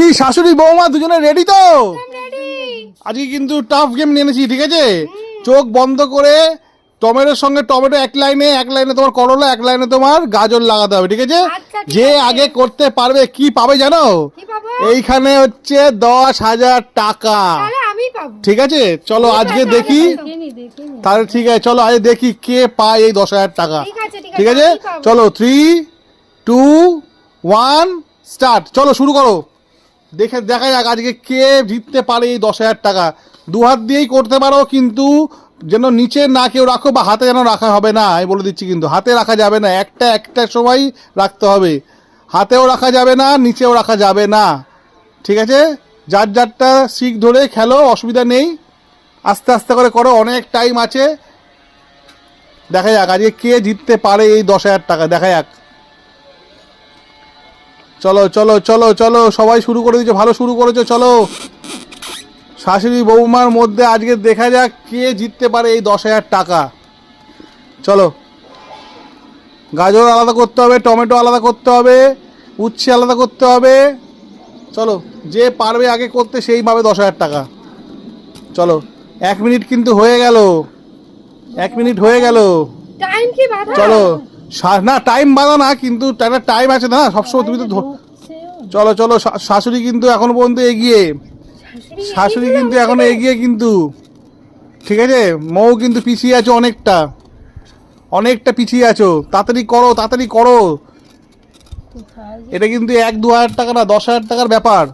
কি শাশুড়ি বৌমা দুজনে রেডি তো? আজকে কিন্তু টাফ গেম নিয়ে এনেছি ঠিক আছে? চোখ বন্ধ করে টমেটোর সঙ্গে টমেটো এক লাইনে এক লাইনে তোমার করলা এক লাইনে তোমার গাজর লাগাতে হবে ঠিক আছে? আচ্ছা, যে আগে করতে পারবে কি পাবে জানো? এইখানে হচ্ছে দশ হাজার টাকা। তাহলে আমি পাবো। ঠিক আছে? চলো আজকে দেখি। তাহলে ঠিক আছে চলো আজকে দেখি কে পায় এই দশ হাজার টাকা। ঠিক আছে। চলো থ্রি টু ওয়ান স্টার্ট চলো শুরু করো। দেখে দেখা যাক আজকে কে জিততে পারে এই দশ হাজার টাকা। দু হাত দিয়েই করতে পারো, কিন্তু যেন নিচে না কেউ রাখো বা হাতে যেন রাখা হবে না, আমি বলে দিচ্ছি কিন্তু। হাতে রাখা যাবে না, একটা একটা সময় রাখতে হবে। হাতেও রাখা যাবে না, নিচেও রাখা যাবে না। ঠিক আছে? যার যারটা শিখ ধরে খেলো, অসুবিধা নেই। আস্তে আস্তে করে করো, অনেক টাইম আছে। দেখা যাক আজকে কে জিততে পারে এই দশ হাজার টাকা, দেখা যাক। চলো চলো চলো চলো সবাই শুরু করে দিচ্ছ ভালো শুরু করেছ চলো। শাশুড়ি বৌমার মধ্যে আজকে দেখা যাক কে জিততে পারে এই দশ হাজার টাকা। চলো। গাজর আলাদা করতে হবে টমেটো আলাদা করতে হবে উচ্ছে আলাদা করতে হবে। চলো যে পারবে আগে করতে সেই পাবে দশ হাজার টাকা। চলো এক মিনিট কিন্তু হয়ে গেল। এক মিনিট হয়ে গেল। চলো। না টাইম বাধা না কিন্তু একটা টাইম আছে না সবসময় তুমি তো চলো চলো শাশুড়ি কিন্তু এখনও পর্যন্ত এগিয়ে। শাশুড়ি কিন্তু এখনও এগিয়ে কিন্তু। ঠিক আছে? মৌ কিন্তু পিছিয়ে আছো অনেকটা। অনেকটা পিছিয়ে আছো। তাড়াতাড়ি করো তাড়াতাড়ি করো। এটা কিন্তু এক দু হাজার টাকা না দশ হাজার টাকার ব্যাপার।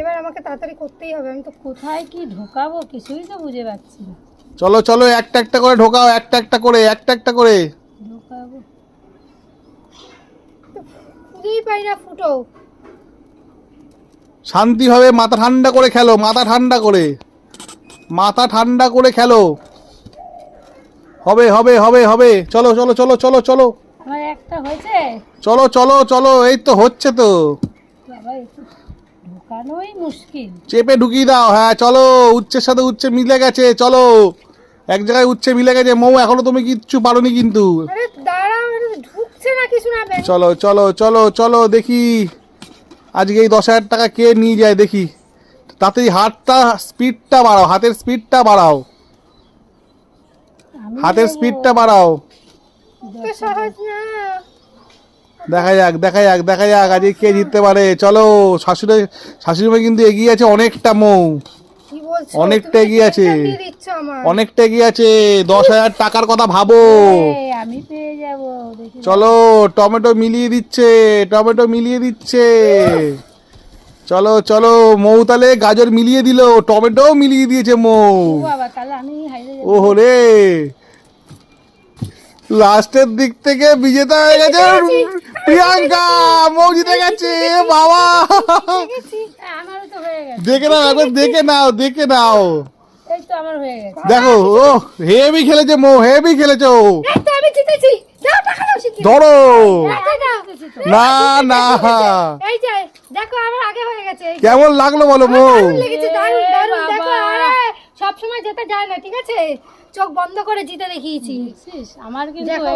এবার আমাকে তাড়াতাড়ি করতেই হবে। আমি তো কোথায় কি ঢোকাবো? কিছুই তো বুঝে পাচ্ছি না। চলো চলো একটা একটা করে ঢোকাও একটা একটা করে একটা একটা করে ঢোকাবো খুঁজেই পাই না ফুটো। শান্তিভাবে মাথা ঠান্ডা করে খেলো মাথা ঠান্ডা করে। মাথা ঠান্ডা করে খেলো। হবে হবে হবে হবে। চলো চলো চলো চলো চলো। আমার একটা হয়েছে? চলো চলো চলো এই তো হচ্ছে তো। বাবা একটু ঢোকানোই মুশকিল। চেপে ঢুকিয়ে দাও হ্যাঁ চলো। উচ্চের সাথে উচ্চে মিলে গেছে চলো। এক জায়গায় উচ্চে মিলে গেছে মৌ এখনও তুমি কিচ্ছু পারোনি কিন্তু। আরে চলো চলো চলো চলো দেখি। আজকে এই দশ হাজার টাকা কে নিয়ে যায় দেখি। তাড়াতাড়ি হাতটা স্পিডটা বাড়াও হাতের স্পিডটা বাড়াও। হাতের। স্পিডটা বাড়াও। দেখা যাক দেখা যাক দেখা যাক আজকে কে জিততে পারে। চলো শাশুড়ি শাশুড়ি কিন্তু এগিয়ে আছে অনেকটা মৌ। বলছো? অনেকটা এগিয়ে আছে। আমার। অনেকটা এগিয়ে আছে। দশ হাজার টাকার কথা ভাবো। আমি পেয়ে যাব চলো টমেটো মিলিয়ে দিচ্ছে টমেটো মিলিয়ে দিচ্ছে। চলো চলো মৌ তাহলে গাজর মিলিয়ে দিল টমেটো মিলিয়ে দিয়েছে মৌ। ওহো রে। লাস্টের দিক থেকে বিজেতা হয়ে গেছে। প্রিয়াঙ্কা মৌ জিতে গেছে বাবা। আমারও তো গেছে দেখে নাও একবার দেখে নাও দেখে নাও। এই তো আমার গেছে দেখো ও হেভি খেলেছে মৌ হেভি খেলেছে ও। এই তো আমি জিতেছি দাও টাকা দাও শিগগিরি। ধরো। না না। এই যে দেখো আমার আগে হয়ে গেছে এই যে, কেমন লাগল বলো মৌ? দারুণ লেগেছে দারুণ এ দারুণ দেখো বাবা। আরে সব সময় যেতে যায় না ঠিক আছে? চোখ বন্ধ করে জিতে দেখিয়েছি। আমার কিন্তু দেখো